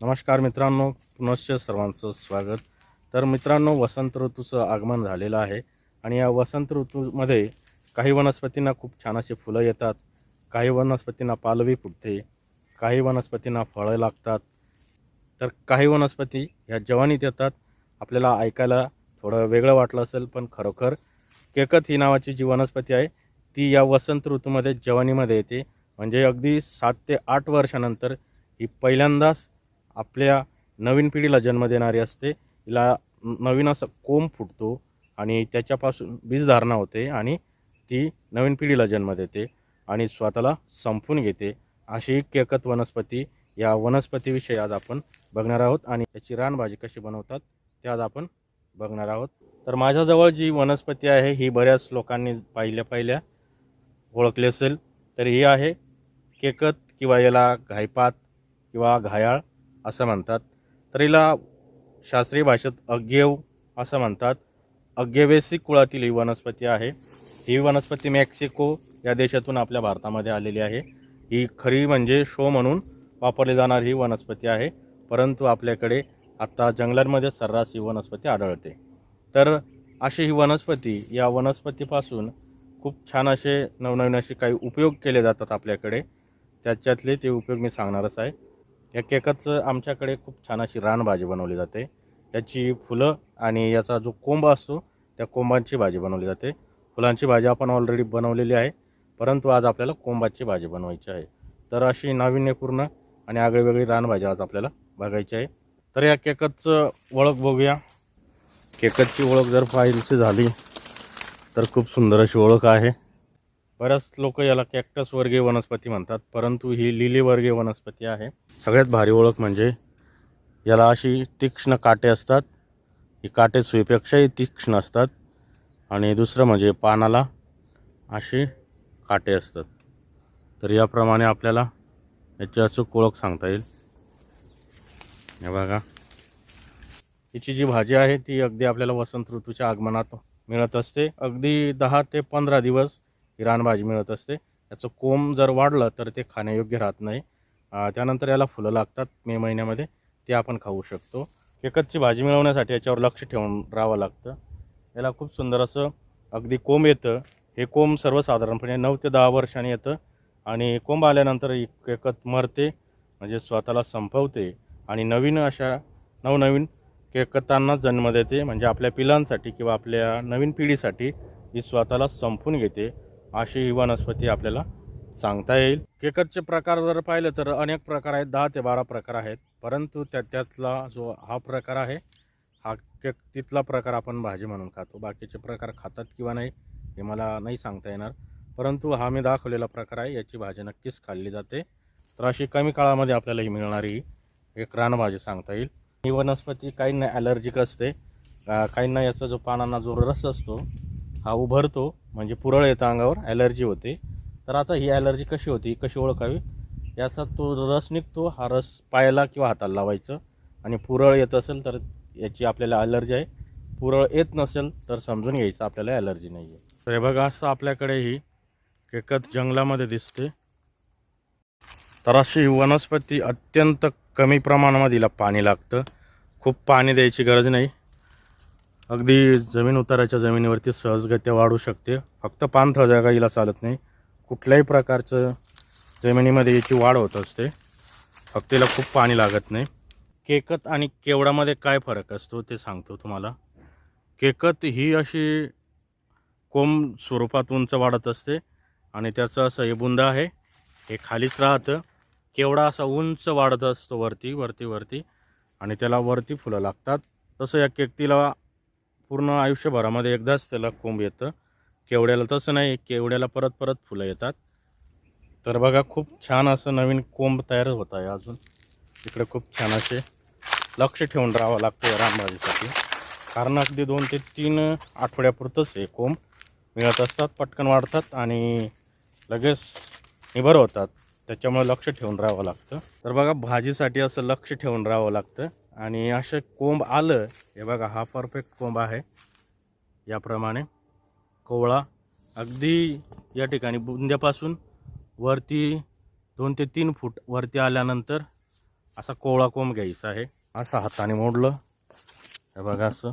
नमस्कार मित्रांनो पुनश्च सर्वांचं स्वागत. तर मित्रांनो वसंत ऋतूचं आगमन झालेलं आहे आणि या वसंत ऋतूमध्ये काही वनस्पतींना खूप छान अशी फुलं येतात काही वनस्पतींना पालवी फुटते काही वनस्पतींना फळं लागतात. तर काही वनस्पती ह्या जवानीत येतात. आपल्याला ऐकायला थोडं वेगळं वाटलं असेल पण खरोखर केकत ही नावाची जी वनस्पती आहे ती या वसंत ऋतूमध्ये जवानीमध्ये येते. म्हणजे अगदी सात ते आठ वर्षानंतर ही पहिल्यांदाच आपल्या नवीन पिढीला जन्म देणारी असते. हिला नवीन असा कोंब फुटतो आणि त्याच्यापासून बीजधारणा होते आणि ती नवीन पिढीला जन्म देते आणि स्वतःला संपून घेते. अशी केकत वनस्पती या वनस्पतीविषयी आज आपण बघणार आहोत आणि याची रानभाजी कशी बनवतात ते आज आपण बघणार आहोत. तर माझ्याजवळ जी वनस्पती आहे ही बऱ्याच लोकांनी पाहिल्या पाहिल्या ओळखली असेल तर ही आहे केकत किंवा याला घायपात किंवा घायाळ. असं म्हणतात. तर हिला शास्त्रीय भाषेत अग्यव असं म्हणतात. अग्यवेसी कुळातील ही वनस्पती आहे. ही वनस्पती मेक्सिको या देशातून आपल्या भारतामध्ये आलेली आहे. ही खरी म्हणजे शो म्हणून वापरली जाणारी ही वनस्पती आहे. परंतु आपल्याकडे आत्ता जंगलांमध्ये सर्रास ही वनस्पती आढळते. तर अशी ही वनस्पती या वनस्पतीपासून खूप छान असे नवनवीन असे काही उपयोग केले जातात आपल्याकडे. त्याच्यातले ते उपयोग मी सांगणारच आहे. या केकाचं आमच्याकडे खूप छान अशी रानभाजी बनवली जाते. याची फुलं आणि याचा जो कोंब असतो त्या कोंबांची भाजी बनवली जाते. फुलांची भाजी आपण ऑलरेडी बनवलेली आहे परंतु आज आपल्याला कोंबाची भाजी बनवायची आहे. तर अशी नाविन्यपूर्ण आणि आगळीवेगळी रानभाजी आज आपल्याला बघायची आहे. तर या केकतचं ओळख बघूया. केकतची ओळख जर फाईलची झाली तर खूप सुंदर अशी ओळख आहे. बऱ्याच लोक याला कॅक्टस वर्गीय वनस्पती म्हणतात परंतु ही लिली वर्गीय वनस्पती आहे. सगळ्यात भारी ओळख म्हणजे याला अशी तीक्ष्ण काटे असतात. ही काटे सुईपेक्षाही तीक्ष्ण असतात. आणि दुसरं म्हणजे पानाला अशी काटे असतात. तर याप्रमाणे आपल्याला याची अचूक ओळख सांगता येईल. हे बघा. हिची जी भाजी आहे ती अगदी आपल्याला वसंत ऋतूच्या आगमनात मिळत असते. अगदी दहा ते पंधरा दिवस ही रानभाजी मिळत असते. याचं कोंब जर वाढलं तर ते खाण्यायोग्य राहत नाही. त्यानंतर याला फुलं लागतात मे महिन्यामध्ये. ते आपण खाऊ शकतो. केकतची भाजी मिळवण्यासाठी याच्यावर लक्ष ठेवून राहावं लागतं. याला खूप सुंदर असं अगदी कोंब येतं. हे कोंब सर्वसाधारणपणे नऊ ते दहा वर्षांनी येतं. आणि कोंब आल्यानंतर ही केकत मरते म्हणजे स्वतःला संपवते आणि नवीन अशा नवनवीन केकतांना जन्म देते. म्हणजे आपल्या पिलांसाठी किंवा आपल्या नवीन पिढीसाठी ही स्वतःला संपून घेते. अशी ही वनस्पती आपल्याला सांगता येईल. केकतचे प्रकार जर पाहिलं तर अनेक प्रकार आहेत दहा ते बारा प्रकार आहेत. परंतु त्या त्यातला जो हा प्रकार आहे हा केक तिथला प्रकार आपण भाजी म्हणून खातो. बाकीचे प्रकार खातात किंवा नाही हे मला नाही सांगता येणार. परंतु हा मी दाखवलेला प्रकार आहे याची भाजी नक्कीच खाल्ली जाते. तर अशी कमी काळामध्ये आपल्याला ही मिळणारी एक रानभाजी सांगता येईल. ही वनस्पती काहींना ॲलर्जिक असते. काहींना याचा जो पानांना जो रस असतो हा उभरतो म्हणजे पुरळ येतं अंगावर ॲलर्जी होते. तर आता ही ॲलर्जी कशी होती कशी ओळखावी? याचा तो रस निघतो हा रस पायाला किंवा हाताला लावायचं. आणि पुरळ येत असेल तर याची आपल्याला ॲलर्जी आहे. पुरळ येत नसेल तर समजून घ्यायचं आपल्याला ॲलर्जी नाही आहे. तर हे बघा असं आपल्याकडे ही केकत जंगलामध्ये दिसते. तर अशी ही वनस्पती अत्यंत कमी प्रमाणामध्ये हिला पाणी लागतं. खूप पाणी द्यायची गरज नाही. अगदी जमीन उताराच्या जमिनीवरती सहजगत्या वाढू शकते. फक्त पाणथळ जागा हिला चालत नाही. कुठल्याही प्रकारचं जमिनीमध्ये याची वाढ होत असते. फक्त हिला खूप पाणी लागत नाही. केकत आणि केवडामध्ये काय फरक असतो ते सांगतो तुम्हाला. केकत ही अशी कोंब स्वरूपात उंच वाढत असते आणि त्याचं असं हे बुंद आहे. हे खालीच राहतं. केवडा असा उंच वाढत असतो वरती वरती वरती आणि त्याला वरती फुलं लागतात. तसं या केकतीला पूर्ण आयुष्यभरामध्ये एकदाच त्याला कोंब येतं. केवड्याला तसं नाही केवड्याला परत परत फुलं येतात. तर बघा खूप छान असं नवीन कोंब तयार होत आहे अजून. इकडे खूप छान असे लक्ष ठेवून राहावं लागतं रामबाजीसाठी कारण अगदी दोन ते तीन आठवड्यापुरतंच हे कोंब मिळत असतात पटकन वाढतात आणि लगेच निभर होतात. त्याच्यामुळे लक्ष ठेवून राहावं लागतं. तर बघा भाजीसाठी असं लक्ष ठेवून राहावं लागतं. आणि असं कोंब आलं हे बघा हा परफेक्ट कोंब आहे. याप्रमाणे कोवळा अगदी या ठिकाणी बुंद्यापासून वरती दोन ते तीन फूट वरती आल्यानंतर असा कोवळा कोंब घ्यायचा आहे. असं हाताने मोडलं. हे बघा असं.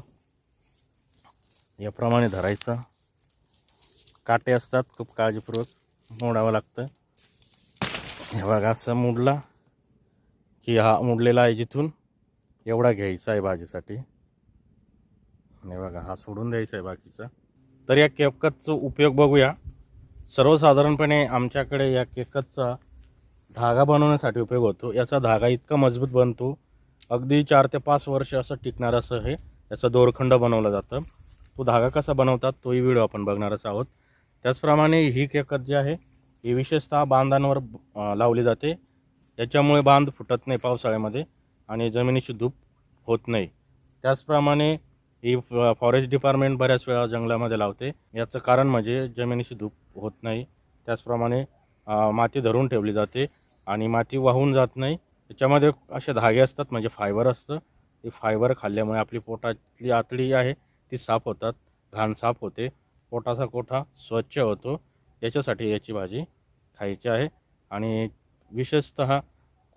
याप्रमाणे धरायचं. काटे असतात खूप काळजीपूर्वक मोडावं लागतं. हे बघा असं मोडला की हा मोडलेला आहे जिथून. एवढा घ्यायचा आहे भाजीसाठी. नाही बघा हा सोडून द्यायचा आहे बाकीचा. तर या केकतचा उपयोग बघूया. सर्वसाधारणपणे आमच्याकडे या केकतचा धागा बनवण्यासाठी उपयोग होतो. याचा धागा इतका मजबूत बनतो. अगदी चार ते पाच वर्ष असं टिकणार असं हे याचा दोरखंड बनवलं जातं. तो धागा कसा बनवतात तोही व्हिडिओ आपण बघणारच आहोत. त्याचप्रमाणे ही केकत जी आहे ही विशेषतः बांधांवर लावली जाते. याच्यामुळे बांध फुटत नाही पावसाळ्यामध्ये. आणि जमिनीची धूप होत नाही. त्याचप्रमाणे ही फॉरेस्ट डिपार्टमेंट बऱ्याच वेळा जंगलामध्ये लावते. याचं कारण म्हणजे जमिनीची धूप होत नाही. त्याचप्रमाणे माती धरून ठेवली जाते आणि माती वाहून जात नाही. त्याच्यामध्ये असे धागे असतात म्हणजे फायबर असतं. ते फायबर खाल्ल्यामुळे आपली पोटातली आतडी आहे ती साफ होतात. घाण साफ होते. पोटाचा कोठा स्वच्छ होतो. याच्यासाठी याची भाजी खायची आहे. आणि विशेषत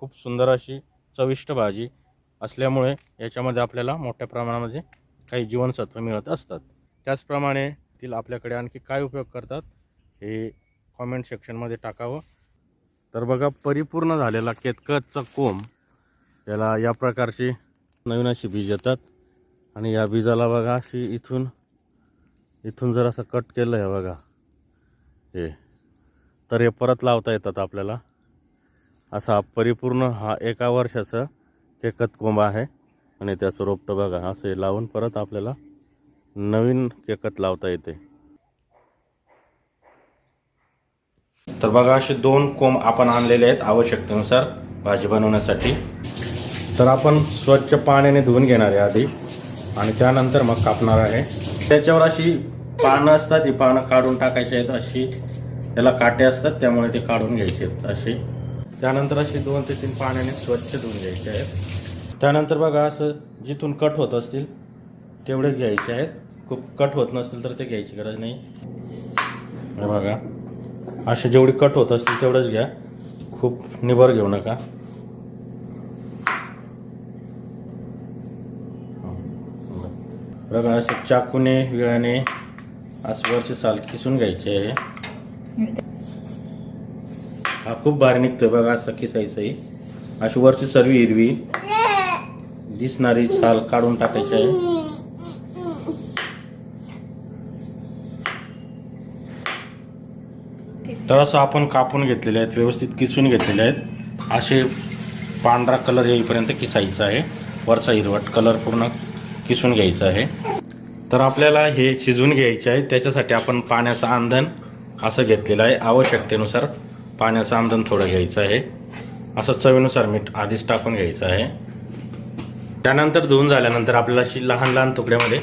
खूप सुंदर अशी चविष्ट भाजी असल्यामुळे याच्यामध्ये आपल्याला मोठ्या प्रमाणामध्ये काही जीवनसत्व मिळत असतात. त्याचप्रमाणे तील आपल्याकडे आणखी काय उपयोग करतात हे कॉमेंट सेक्शनमध्ये टाकावं. तर बघा परिपूर्ण झालेला केतकतचा कोंब याला या प्रकारची नवीन अशी बीज येतात. आणि या बीजाला बघा अशी इथून इथून जर असं कट केलं आहे बघा हे. तर हे परत लावता येतात आपल्याला. असा परिपूर्ण हा एका वर्षाचा केकत कोंब आहे. आणि त्याचं रोपटं बघा असे लावून परत आपल्याला नवीन केकत लावता येते. तर बघा असे दोन कोंब आपण आणलेले आहेत आवश्यकतेनुसार भाजी बनवण्यासाठी. तर आपण स्वच्छ पाण्याने धुवून घेणार आहे आधी. आणि त्यानंतर मग कापणार आहे. त्याच्यावर अशी पानं असतात ही पानं काढून टाकायची आहेत अशी. त्याला काटे असतात त्यामुळे ते काढून घ्यायचे आहेत अशी त्यानंतर अशी दोन ते तीन पाण्याने स्वच्छ धुवून घ्यायचे आहेत. त्यानंतर बघा असं जिथून कट होत असतील तेवढे घ्यायचे आहेत. खूप कट होत नसतील तर ते घ्यायची गरज नाही. बघा असे जेवढी कट होत असतील तेवढंच घ्या. खूप निबर घेऊ नका. बघा असं चाकूने विळाने असं वरची साल किसून घ्यायची आहे. हा खूप भारी निघतोय बघा असं साई अशी वरची सर्व हिरवी दिसणारी साल काढून टाकायची आहे. तर असं आपण कापून घेतलेले आहेत व्यवस्थित किसून घेतलेले आहेत. असे पांढरा कलर येईपर्यंत किसायचा आहे. वरचा हिरवट कलर पूर्ण किसून घ्यायचा आहे. तर आपल्याला हे शिजवून घ्यायचे आहे. त्याच्यासाठी आपण पाण्याचं आंधण असं घेतलेलं आहे. आवश्यकतेनुसार पाण्याचं आमदन थोडं घ्यायचं आहे. असं चवीनुसार मीठ आधीच टाकून घ्यायचं आहे. त्यानंतर धुवून झाल्यानंतर आपल्याला अशी लहान लहान तुकड्यामध्ये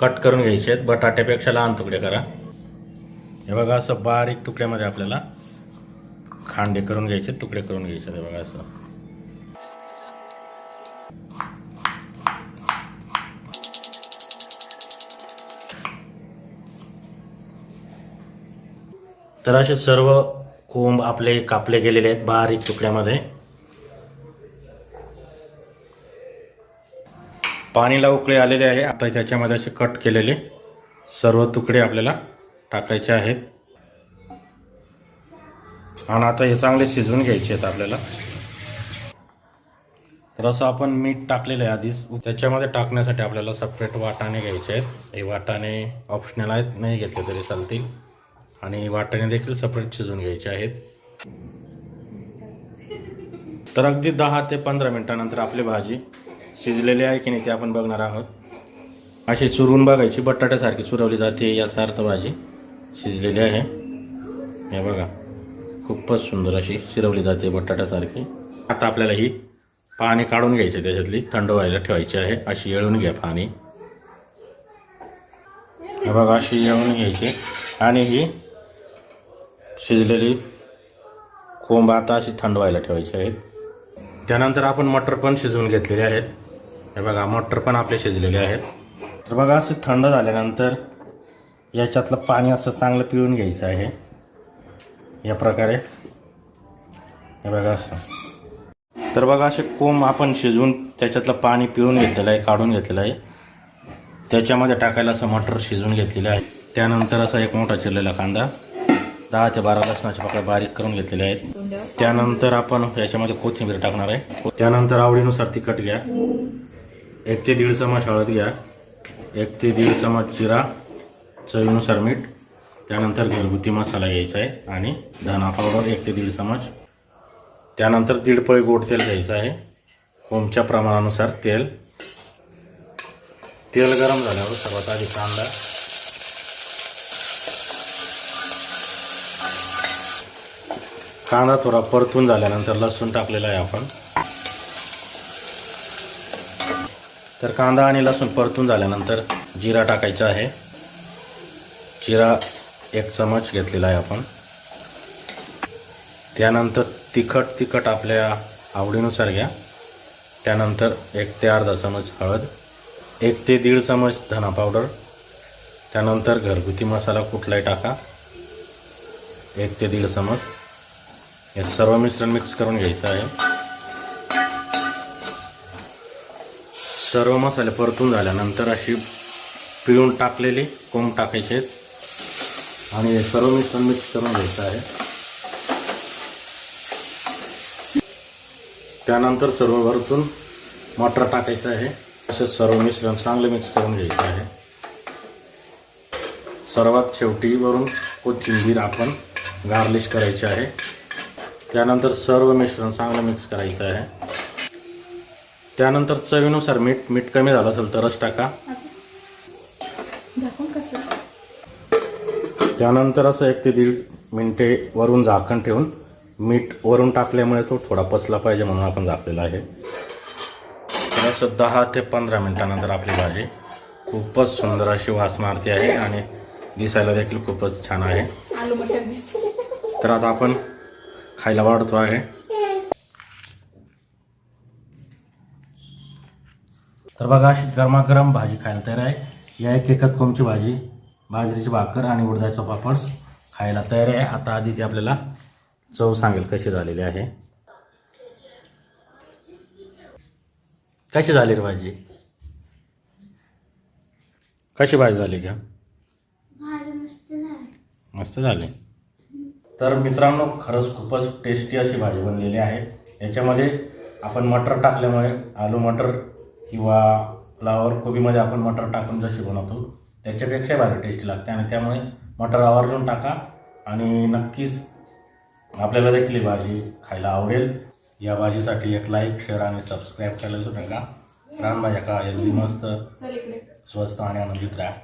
कट करून घ्यायचे आहेत. बटाट्यापेक्षा लहान तुकडे करा. हे बघा असं बारीक तुकड्यामध्ये आपल्याला खांडे करून घ्यायचे तुकडे करून घ्यायचे हे बघा असं. तर असे सर्व कोंब आपले कापले गेलेले आहेत बारीक तुकड्यामध्ये. पाणीला उकळे आलेले आहे. आता त्याच्यामध्ये असे कट केलेले सर्व तुकडे आपल्याला टाकायचे आहेत. आणि आता हे चांगले शिजवून घ्यायचे आहेत आपल्याला. तर असं आपण मीठ टाकलेलं आहे आधीच. त्याच्यामध्ये टाकण्यासाठी आपल्याला सपरेट वाटाणे घ्यायचे आहेत. हे वाटाणे ऑप्शनल आहेत. नाही घेतले तरी चालतील. आणि वाटाणे देखील सपरेट शिजून घ्यायचे आहेत. तर अगदी दहा ते पंधरा मिनिटानंतर आपली भाजी शिजलेली आहे की नाही ते आपण बघणार आहोत. अशी चुरून बघायची बटाट्यासारखी चुरवली जाते याचा अर्थ भाजी शिजलेली आहे. हे बघा खूपच सुंदर अशी शिरवली जाते बटाट्यासारखी. आता आपल्याला ही पाणी काढून घ्यायचे त्याच्यातली थंड व्हायला ठेवायची आहे. अशी येळून घ्या पाणी. हे बघा अशी येळून घ्यायची. आणि ही शिजलेली कोंब आता अशी थंड व्हायला ठेवायची आहेत त्यानंतर आपण मटर पण शिजवून घेतलेले आहेत. हे बघा मटर पण आपले शिजलेले आहेत. तर बघा असं थंड झाल्यानंतर याच्यातलं पाणी असं चांगलं पिळून घ्यायचं आहे. या प्रकारे. हे बघा असं. तर बघा असे कोंब आपण शिजवून त्याच्यातलं पाणी पिळून घेतलेलं आहे काढून घेतलेलं आहे. त्याच्यामध्ये टाकायला असं मटर शिजवून घेतलेलं आहे. त्यानंतर असा एक मोठा चिरलेला कांदा. दहा ते बारा लसणाचे पाकळ्या बारीक करून घेतलेले आहेत. त्यानंतर आपण याच्यामध्ये कोथिंबीर टाकणार आहे. त्यानंतर आवडीनुसार तिखट घ्या. एक ते दीड चमच हळद घ्या. एक ते दीड चमच जिरा चवीनुसार मीठ. त्यानंतर घरगुती मसाला घ्यायचा आहे आणि धना पावडर एक ते दीड चमच त्यानंतर दीड पळी गोड तेल घ्यायचं आहे. कोमच्या प्रमाणानुसार तेल? तेल गरम झाल्यावर सर्वात आधी कांदा कांदा थोडा परतून झाल्यानंतर लसूण टाकलेला आहे आपण. तर कांदा आणि लसूण परतून झाल्यानंतर जिरा टाकायचा आहे. जिरा एक चमच घेतलेला आहे आपण. त्यानंतर तिखट तिखट आपल्या आवडीनुसार घ्या. त्यानंतर एक ते अर्धा चमच हळद एक ते दीड चमच धना पावडर. त्यानंतर घरगुती मसाला कुठलाही टाका. एक ते दीड चमच. हे सर्व मिश्रण मिक्स करून घ्यायचं आहे. सर्व मसाले परतून झाल्यानंतर अशी पिळून टाकलेली कोंब टाकायचे आहेत. आणि हे सर्व मिश्रण मिक्स करून घ्यायचं आहे. त्यानंतर सर्व वरतून मटर टाकायचं आहे. असे सर्व मिश्रण चांगले मिक्स करून घ्यायचं आहे. सर्वात शेवटी वरून कोथिंबीर आपण गार्लिश करायची आहे. त्यानंतर सर्व मिश्रण चांगलं मिक्स करायचं आहे. त्यानंतर चवीनुसार मीठ मीठ कमी झालं असेल तरच टाका. त्यानंतर असं एक ते दीड मिनटे वरून झाकण ठेवून मीठ वरून टाकल्यामुळे तो थोडा पचला पाहिजे म्हणून आपण झाकलेला आहे. तर असं दहा ते पंधरा मिनिटानंतर आपली भाजी खूपच सुंदर अशी वास मारते आहे आणि दिसायला देखील खूपच छान आहे. तर आता आपण खायला वाढतो आहे. तर बघा अशी गरमागरम भाजी खायला तयार आहे. या एक एकत कोमची भाजी बाजरीची भाकर आणि उडदाचा पापड खायला तयार आहे. आता आधी ती आपल्याला चव सांगेल कशी झालेली आहे. कशी झाली रे भाजी? कशी भाजी झाली का मस्त झाली. तर मित्रांनो खरंच खूपच टेस्टी अशी भाजी बनलेली आहे. याच्यामध्ये आपण मटर टाकल्यामुळे आलू मटर किंवा फ्लावर कोबीमध्ये आपण मटर टाकून जशी बनवतो त्याच्यापेक्षा भाजी टेस्टी लागते. आणि त्यामुळे मटर आवर्जून टाका आणि नक्कीच आपल्याला देखील ही भाजी खायला आवडेल. या भाजीसाठी एक लाईक शेअर आणि सबस्क्राईब करायला विसरू नका. रानभाज्या का हेल्दी मस्त स्वस्त आणि आनंदित राहा.